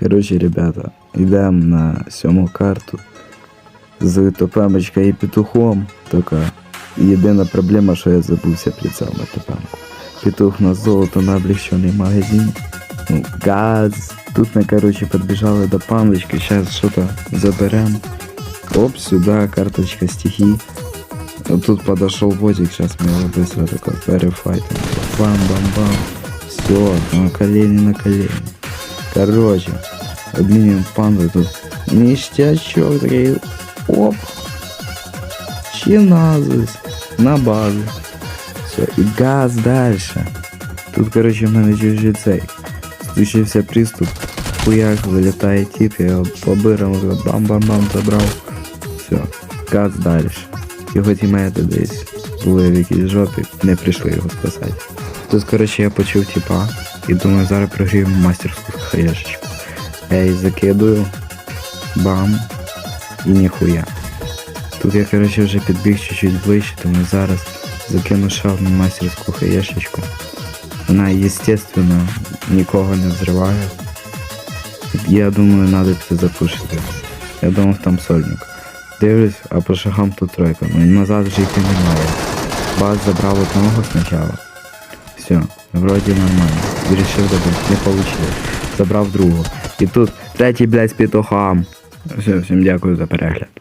Коротше, ребята, йдемо на сьому карту з топемочкою і петухом. Така. Єдина проблема, що я забувся прицел на топемку. Петух на золото на облегчений магазин. Ну, газ. Тут мы, короче, подбежали до пандочки. Сейчас что-то заберем. Оп, сюда карточка стихий. Вот тут подошел Возик, сейчас мы его быстро такой перефайтим. Бам-бам-бам. Все, на колени, на колени. Короче, обменим панду тут. Ништячок такой. Оп. Чиназис. На базу. Все, и газ дальше. Тут, короче, в мене чужий цей. Случився приступ. Хуяк, вилітає тип, я його побирав, бам-бам-бам забрав. Все, газ далі. Його тімейти десь були в якійсь жопі, не прийшли його спасати. Тут, коротше, я почув типа і думаю, зараз прогріємо мастерську хаєшечку. Я її закидую, бам, і ніхуя. Тут я, коротше, вже підбіг чуть-чуть ближче, тому зараз закину одну мастерську хаєшечку. Вона, естественно, нікого не взриває. Я думаю, надо піти запушити. Я думав там сольник. Дивлюсь, а по шагам тут тройка. Ну назад вже йти немає. Бас забрав одного спочатку. Все, вроді нормально. Вирішив добити, не получилось. Забрав другого. І тут третій, блядь, з петухом. Все, всім дякую за перегляд.